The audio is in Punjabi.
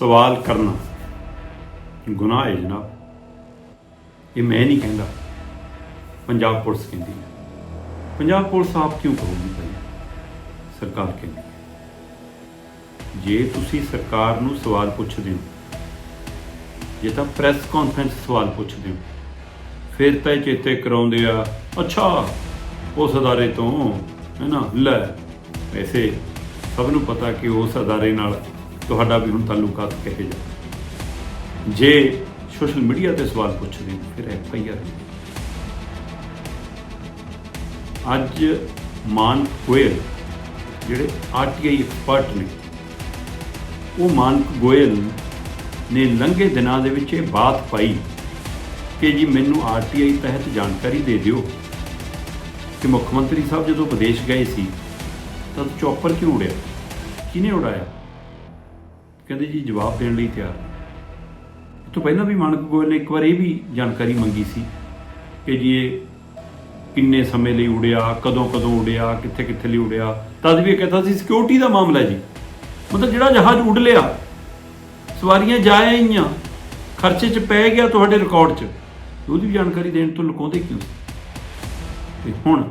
ਸਵਾਲ ਕਰਨਾ। ਗੁਨਾਹ ਹੈ ਜਨਾਬ। ਇਹ ਮੈਂ ਨਹੀਂ ਕਹਿੰਦਾ। ਪੰਜਾਬ ਪੁਲਿਸ ਕਹਿੰਦੀ ਹੈ। ਪੰਜਾਬ ਪੁਲਿਸ ਆਪ ਕਿਉਂ ਕਰੂਗੀ ਭਾਈ? ਸਰਕਾਰ ਕਹਿੰਦੀ ਹੈ। ਜੇ ਤੁਸੀਂ ਸਰਕਾਰ ਨੂੰ ਸਵਾਲ ਪੁੱਛਦੇ ਹੋ, ਜੇ ਤਾਂ ਪ੍ਰੈਸ ਕਾਨਫਰੰਸ ਸਵਾਲ ਪੁੱਛਦੇ ਹੋ, ਫਿਰ ਤਾਂ ਇਹ ਚੇਤੇ ਕਰਾਉਂਦੇ ਆ, ਅੱਛਾ, ਉਸ ਅਦਾਰੇ ਤੋਂ, ਹੈ ਨਾ, ਲੈ ਵੈਸੇ ਸਭ ਨੂੰ ਪਤਾ ਕਿ ਉਸ ਅਦਾਰੇ ਨਾਲ ਤੁਹਾਡਾ ਵੀ ਹੁਣ ਤਾਲੁਕਾਤ ਕਹੇ ਜਾ ਜੇ ਸੋਸ਼ਲ ਮੀਡੀਆ ਤੇ ਸਵਾਲ ਪੁੱਛਦੇ ਹੋ ਫਿਰ ਐਫ ਆਈ ਆਰ ਅੱਜ ਮਾਨ ਗੋਇਲ ਜਿਹੜੇ ਆਰਟੀਆਈ ਐਕਸਪਰਟ ਨੇ, ਉਹ ਮਾਨਕ ਗੋਇਲ ਨੇ ਲੰਘੇ ਦਿਨਾਂ ਦੇ ਵਿੱਚ ਇਹ ਬਾਤ ਪਾਈ ਕਿ ਜੀ ਮੈਨੂੰ ਆਰਟੀਆਈ ਤਹਿਤ ਜਾਣਕਾਰੀ ਦੇ ਦਿਓ ਕਿ ਮੁੱਖ ਮੰਤਰੀ ਸਾਹਿਬ ਜਦੋਂ ਵਿਦੇਸ਼ ਗਏ ਸੀ, ਤਾਂ ਚੌਪਰ ਕਿਉਂ ਉੜਿਆ? ਕਿਹਨੇ ਉਡਾਇਆ? ਕਹਿੰਦੇ ਜੀ ਜਵਾਬ ਦੇਣ ਲਈ ਤਿਆਰ। ਇਹ ਤੋਂ ਪਹਿਲਾਂ ਵੀ ਮਾਨਕ ਗੋਇਲ ਨੇ ਇੱਕ ਵਾਰ ਇਹ ਵੀ ਜਾਣਕਾਰੀ ਮੰਗੀ ਸੀ ਕਿ ਜੀ ਇਹ ਕਿੰਨੇ ਸਮੇਂ ਲਈ ਉੜਿਆ, ਕਦੋਂ ਕਦੋਂ ਉੜਿਆ, ਕਿੱਥੇ ਕਿੱਥੇ ਲਈ ਉੜਿਆ। ਤਦ ਵੀ ਇਹ ਕਹਿੰਦਾ ਸੀ ਸਿਕਿਉਰਿਟੀ ਦਾ ਮਾਮਲਾ ਜੀ। ਮਤਲਬ ਜਿਹੜਾ ਜਹਾਜ਼ ਉੱਡ ਲਿਆ, ਸਵਾਰੀਆਂ ਜਾਇਆ ਹੀਆਂ ਖਰਚੇ 'ਚ ਪੈ ਗਿਆ ਤੁਹਾਡੇ ਰਿਕਾਰਡ 'ਚ। ਉਹਦੀ ਵੀ ਜਾਣਕਾਰੀ ਦੇਣ ਤੋਂ ਲੁਕਾਉਂਦੇ ਕਿਉਂ? ਤੇ ਹੁਣ